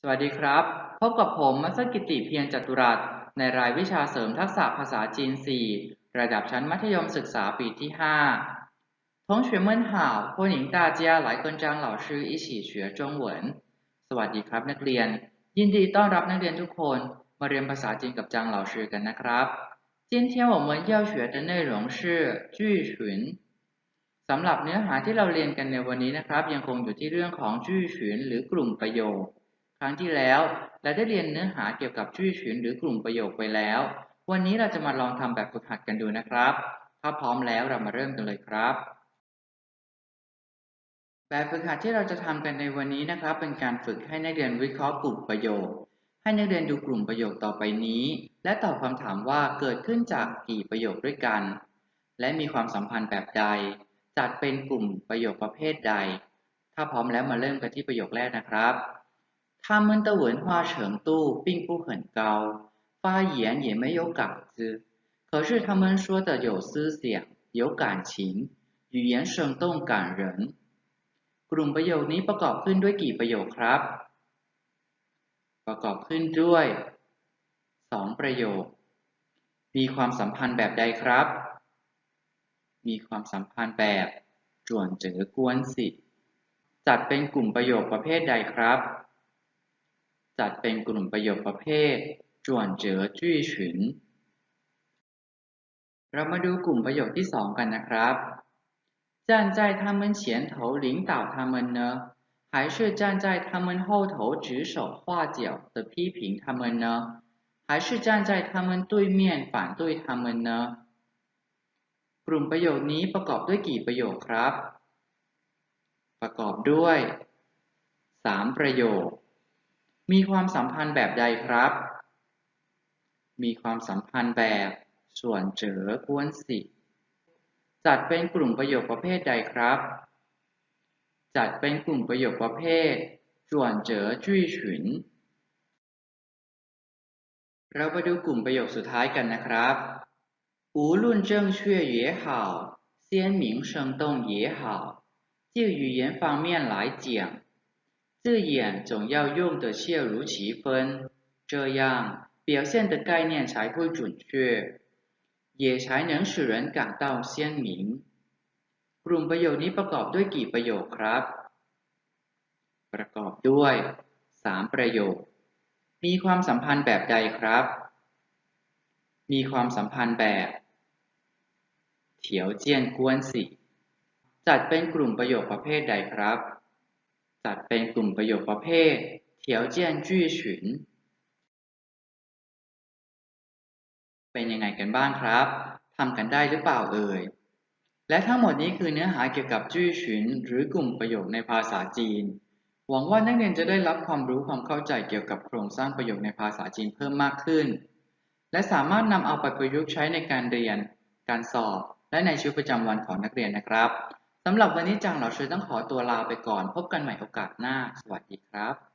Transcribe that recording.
สวัสดีครับ พบกับผมมัสกิติเพียรจตุรัส ในรายวิชาเสริมทักษะภาษาจีน 4 ระดับชั้นมัธยมศึกษาปีที่ 5同学们好欢迎大家来跟张老师一起学中文สวัสดีครับนักเรียน ยินดีต้อนรับนักเรียนทุกคน มาเรียนภาษาจีนกับจางเหล่าชื่อกันนะครับ今天我们要学的内容是句群สำหรับเนื้อหาที่เราเรียนกันในวันนี้นะครับ ยังคงอยู่ที่เรื่องของจื่อฉุนหรือกลุ่มประโยค ครั้งที่แล้วเราได้เรียนเนื้อหาเกี่ยวกับจื่อฉุนหรือกลุ่มประโยคไปแล้ว วันนี้เราจะมาลองทำแบบฝึกหัดกันดูนะครับ ถ้าพร้อมแล้วเรามาเริ่มกันเลยครับ แบบฝึกหัดที่เราจะทำกันในวันนี้นะครับ เป็นการฝึกให้นักเรียนวิเคราะห์กลุ่มประโยค ให้นักเรียนดูกลุ่มประโยคต่อไปนี้ และตอบคำถามว่าเกิดขึ้นจากกี่ประโยคด้วยกัน และมีความสัมพันธ์แบบใด จัดเป็นกลุ่มประโยคประเภทใด ถ้าพร้อมแล้วมาเริ่มกันที่ประโยคแรกนะครับ 他们的文化程度并不很高，发言也没有稿子，可是他们说的有思想、有感情，语言生动感人。กลุ่มประโยคนี้ประกอบขึ้นด้วยกี่ประโยคครับ ประกอบขึ้นด้วยสองประโยค มีความสัมพันธ์แบบใดครับ มีความสัมพันธ์แบบจวนเจอกวนสิจัดเป็นกลุ่มประโยคประเภทใดครับ จัดเป็นกลุ่มประโยคประเภทจวนเจอจุ้ยฉุนเรามาดูกลุ่มประโยคที่สองกันนะครับ站在他们前头领导他们呢，还是站在他们后头指手画脚的批评他们呢？还是站在他们对面反对他们呢？กลุ่มประโยคนี้ประกอบด้วยกี่ประโยคครับ ประกอบด้วยสามประโยค มีความสัมพันธ์แบบใดครับ มีความสัมพันธ์แบบส่วนเจอกวนสิจัดเป็นกลุ่มประโยคประเภทใดครับ จัดเป็นกลุ่มประโยคประเภทจวนเจอจุ้ยฉุน เราไปดูกลุ่มประโยคสุดท้ายกันนะครับ无论正确也好鲜明生动也好就语言方面来讲 字眼总要用得切如其分这样表现的概念才会准确也才能使人感到鲜明กลุ่มประโยคนี้ประกอบด้วยกี่ประโยคครับ ประกอบด้วยสามประโยค มีความสัมพันธ์แบบใดครับ มีความสัมพันธ์แบบเถียวเจียนกวนสิจัดเป็นกลุ่มประโยคประเภทใดครับ จัดเป็นกลุ่มประโยคประเภทเถียวเจียนจุ้ฉุนเป็นยังไงกันบ้างครับ ทำกันได้หรือเปล่าเอ่ย และทั้งหมดนี้คือเนื้อหาเกี่ยวกับจุ้ยฉุนหรือกลุ่มประโยคในภาษาจีน หวังว่านักเรียนจะได้รับความรู้ความเข้าใจเกี่ยวกับโครงสร้างประโยคในภาษาจีนเพิ่มมากขึ้น และสามารถนำเอาไปประยุกต์ใช้ในการเรียน การสอบ และในชีวิตประจำวันของนักเรียนนะครับำหรับวันนี้จางเหล่าชื่อต้องขอตัวลาไปก่อน พบกันใหม่โอกาสหน้า สวัสดีครับ